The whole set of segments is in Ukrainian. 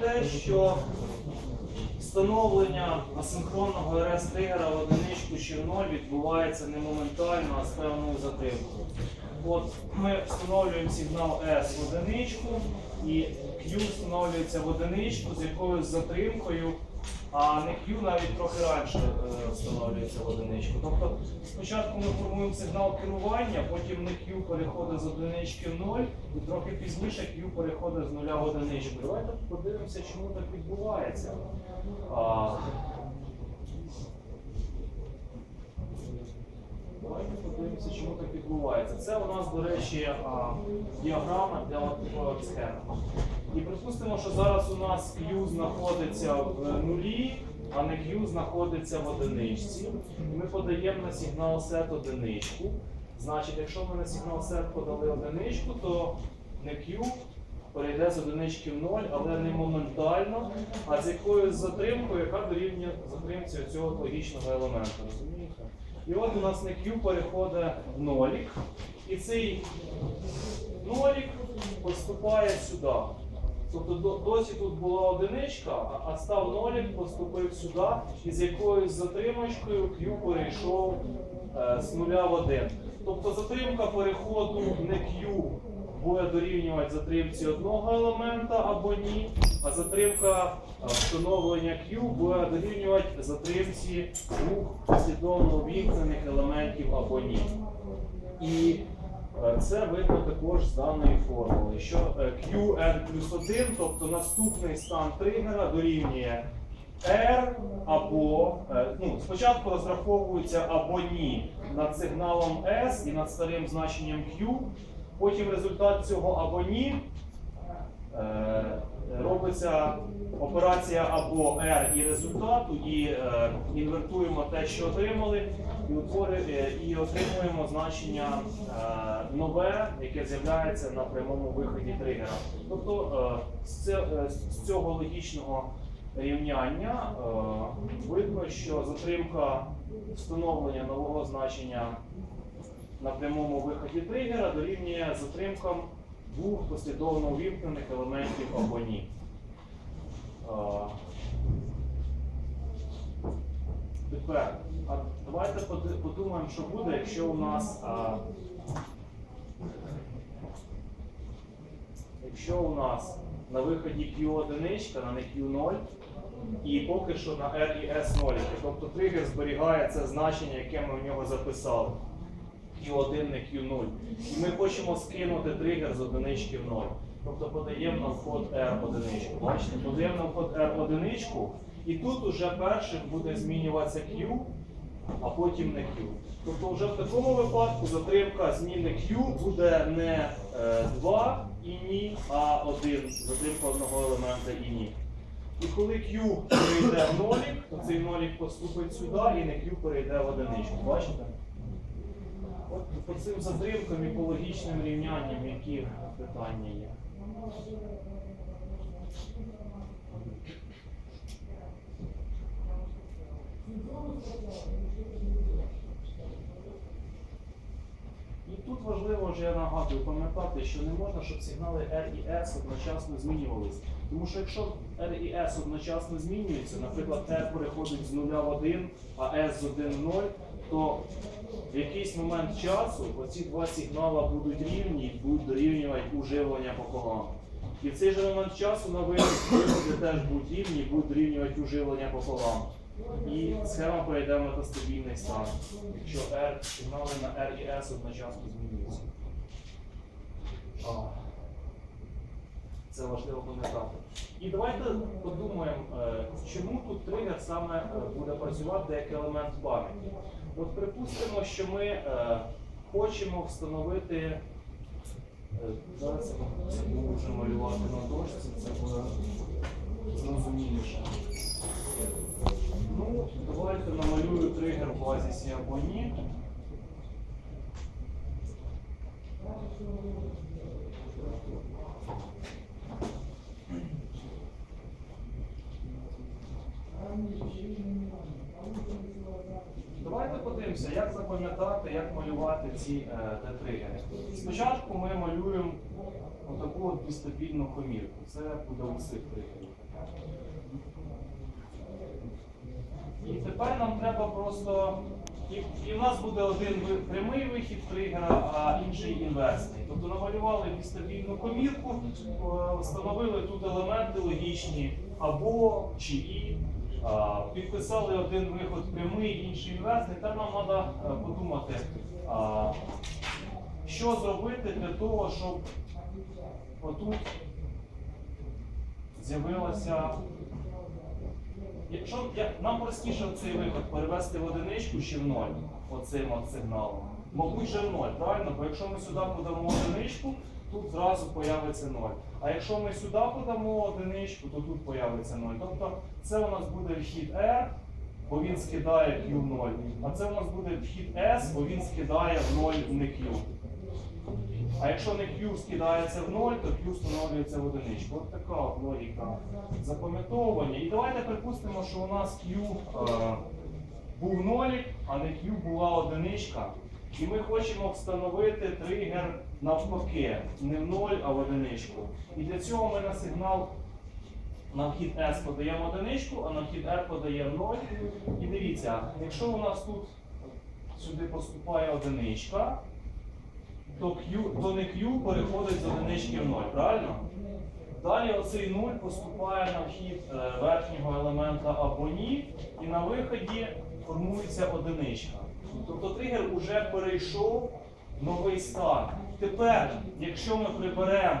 те, що встановлення асинхронного РС-тригера в одиничку чи в ноль відбувається не моментально, а з певною затримкою. От ми встановлюємо сигнал S в одиничку, і Q встановлюється в одиничку з якоюсь затримкою, а не Q навіть трохи раніше е, встановлюється в одиничку. Тобто спочатку ми формуємо сигнал керування, потім не Q переходить з одинички в ноль, і трохи пізніше Q переходить з нуля в одиничку. Давайте подивимося, чому так відбувається. А, Давайте подивимося, чому так відбувається. Це у нас, до речі, діаграма для такої схеми. І припустимо, що зараз у нас Q знаходиться в нулі, а не Q знаходиться в одиничці. І ми подаємо на сигнал set одиничку. Значить, якщо ми на сигнал set подали одиничку, то не Q перейде з одинички в ноль, але не моментально, а з якоюсь затримкою, яка дорівнює затримці цього логічного елементу. Розумієте? І от у нас не Q переходить в нолік, і цей нолік поступає сюди. Тобто досі тут була одиничка, а- став нолік, поступив сюди, і з якоюсь затримочкою Q перейшов е, з нуля в один. Тобто затримка переходу не Q буде дорівнювати затримці одного елемента або ні, а затримка е, встановлення Q буде дорівнювати затримці двох послідовно увімкнених елементів або ні. І це видно також з даної формули, що е, Qn плюс 1, тобто наступний стан тригера дорівнює R або е, ну, спочатку розраховується або ні над сигналом S і над старим значенням Q, потім результат цього або ні. е, Робиться операція або R і результату, і е, інвертуємо те, що отримали, і, е, отримуємо значення е, нове, яке з'являється на прямому виході тригера. Тобто е, е, з цього логічного рівняння е, видно, що затримка встановлення нового значення на прямому виході тригера дорівнює затримкам двох послідовно увімкнених елементів або ні. Тепер, а давайте подумаємо, що буде, якщо у нас. Якщо у нас на виході Q1, на не Q0, і поки що на R і S ноліки. Тобто тригер зберігає це значення, яке ми в нього записали. Q1 не Q0. І ми хочемо скинути тригер з одинички в 0. Тобто подаємо на вход R одиничку. Бачите, подаємо на вход R одиничку, і тут уже першим буде змінюватися Q, а потім не Q. Тобто вже в такому випадку затримка зміни Q буде не 2 і ні, а 1. Затримка одного елемента і ні. І коли Q перейде в нолік, то цей нолік поступить сюди і не Q перейде в одиничку. Бачите? От по цим затримкам і по логічним рівнянням, які питання є. І тут важливо, вже я нагадую, пам'ятати, що не можна, щоб сигнали R і S одночасно змінювалися. Тому що якщо R і S одночасно змінюються, наприклад, R переходить з 0 в 1, а S з 1 в 0, то в якийсь момент часу оці два сигнали будуть рівні і будуть дорівнювати уживлення пополам. І в цей же момент часу на виході теж будуть рівні і будуть дорівнювати уживлення по пополам. І схема перейде в метастабільний стан, якщо R, сигнали на R і S одночасно змінюються. Це важливо пам'ятати. І давайте подумаємо, е, чому тут тригер саме е, буде працювати як елемент пам'яті. От припустимо, що ми е, хочемо встановити. Зараз я це можу малювати на дошці, це буде зрозуміліше. Ну, давайте намалюю тригер в базісі або ні. Давайте подивимося, як запам'ятати, як малювати ці е, Т-тригери. Спочатку ми малюємо отаку от бістабільну комірку. Це буде у цих тригерів. І тепер нам треба просто. І, і в нас буде один прямий вихід тригера, а інший інверсний. Тобто намалювали стабільну комірку, е, встановили тут елементи логічні або чи і. Підписали один виход прямий, інший інверсний. Тепер нам треба подумати, що зробити для того, щоб отут з'явилася Якщо нам простіше цей виход перевести в одиничку чи в ноль, оцим от сигналом. Мабуть, вже в ноль, правильно? Бо якщо ми сюди подамо одиничку, тут зразу появиться ноль. А якщо ми сюди подамо одиничку, то тут появиться ноль. Тобто це у нас буде вхід R, бо він скидає Q в 0. А це у нас буде вхід S, бо він скидає в 0 не Q. А якщо не Q скидається в 0, то Q встановлюється в одиничку. От така от логіка запам'ятовування. І давайте припустимо, що у нас Q е, був нолік, а не Q була одиничка. І ми хочемо встановити тригер навпаки, не в 0, а в одиничку. І для цього ми на сигнал на вхід S подаємо одиничку, а на вхід R подаємо 0. І дивіться, якщо у нас тут сюди поступає одиничка, то, Q, то не Q переходить з одинички в 0, правильно? Далі оцей 0 поступає на вхід е, верхнього елемента або ні, і на виході формується одиничка. Тобто тригер вже перейшов новий стан. Тепер, якщо ми приберемо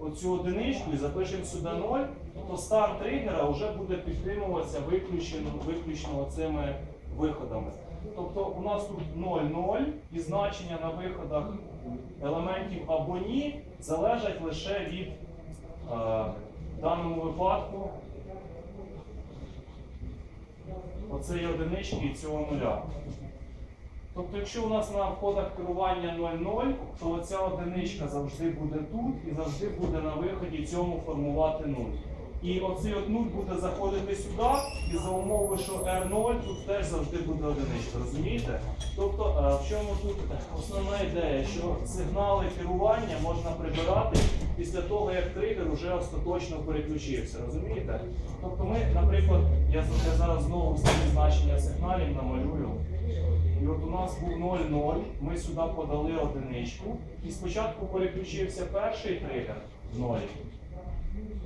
оцю одиничку і запишемо сюди 0, то стан тригера вже буде підтримуватися виключно, виключно цими виходами. Тобто у нас тут 0,0 і значення на виходах елементів або ні залежать лише від е, в даному випадку оцеї одинички і цього нуля. Тобто, якщо у нас на входах керування 0,0, то оця одиничка завжди буде тут і завжди буде на виході цьому формувати 0. І оцей от 0 буде заходити сюди, і за умови, що R0 тут теж завжди буде одиничка, розумієте? Тобто, е, в чому тут основна ідея, що сигнали керування можна прибирати після того, як тригер вже остаточно переключився, розумієте? Тобто ми, наприклад, я, зараз знову всі значення сигналів намалюю. І от у нас був 0,0, ми сюди подали одиничку, і спочатку переключився перший тригер 0.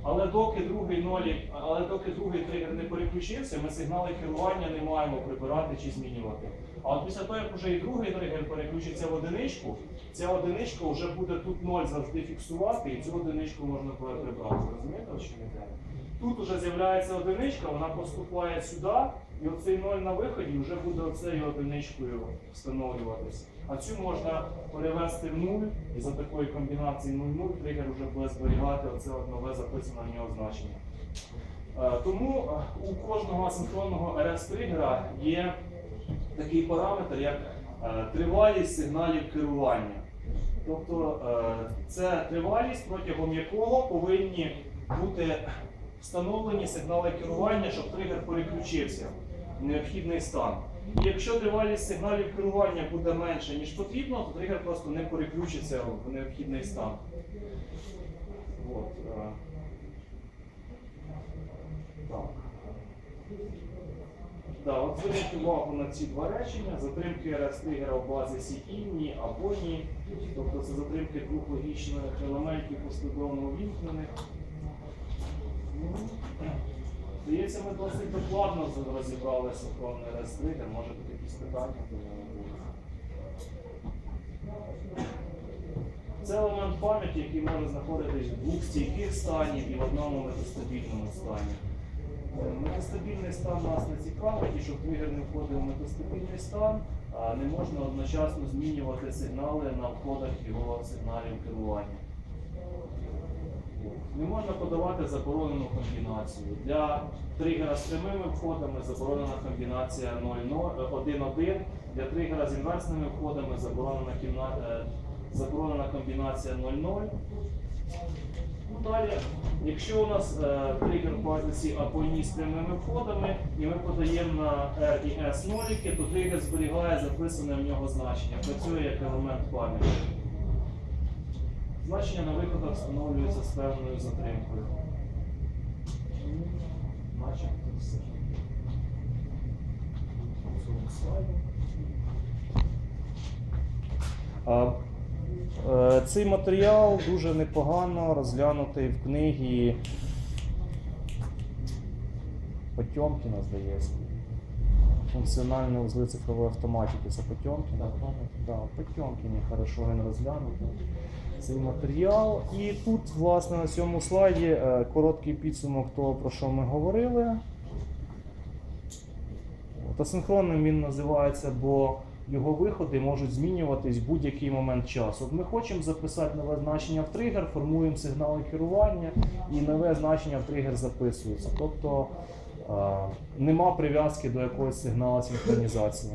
Але доки другий нолік, але доки другий тригер не переключився, ми сигнали керування не маємо прибирати чи змінювати. А от після того, як вже і другий тригер переключиться в одиничку, ця одиничка вже буде тут ноль завжди фіксувати, і цю одиничку можна прибрати. Розумієте, що не йде? Тут вже з'являється одиничка, вона поступає сюди, і оцей 0 на виході вже буде оцею одиничкою встановлюватися. А цю можна перевести в 0, і за такої комбінації 0-0 тригер вже буде зберігати оце нове записане на нього значення. Е, Тому е, у кожного асинхронного RS тригера є такий параметр, як е, тривалість сигналів керування. Тобто це тривалість, протягом якого повинні бути встановлені сигнали керування, щоб тригер переключився в необхідний стан. І якщо тривалість сигналів керування буде менше, ніж потрібно, то тригер просто не переключиться в необхідний стан. От, е. Так. Да, от зверніть увагу на ці два речення. Затримки RS тригера в базі CI, ні або ні. Тобто це затримки двох логічних елементів послідовно увімкнених. Здається, ми досить докладно розібрали синхронний RS тригер. Може бути якісь питання до. Це елемент пам'яті, який може знаходитись в двох стійких станів і в одному метастабільному стані. Метастабільний стан нас не цікавить, і щоб тригер не входив в метастабільний стан, не можна одночасно змінювати сигнали на входах його сигналів керування. Не можна подавати заборонену комбінацію. Для тригера з прямими входами заборонена комбінація 1-1. Для тригера з інверсними входами заборонена, кімна... е, заборонена комбінація 0-0. Ну, далі, якщо у нас е, тригер в базисі або ні з прямими входами, і ми подаємо на R і S ноліки, то тригер зберігає записане в нього значення, працює як елемент пам'яті. Значення на виходах встановлюється з певною затримкою. начебто все. А, е, Цей матеріал дуже непогано розглянутий в книгі Потьомкіна, здається. Функціональні узли цифрової автоматики. Це Потьомкіна. Да, Потьомкіні хорошо він розглянутий. Цей матеріал. І тут, власне, на цьому слайді е, короткий підсумок того, про що ми говорили. Асинхронним він називається, бо його виходи можуть змінюватись в будь-який момент часу. От ми хочемо записати нове значення в тригер, формуємо сигнали керування, і нове значення в тригер записується. Тобто е, нема прив'язки до якогось сигналу синхронізації.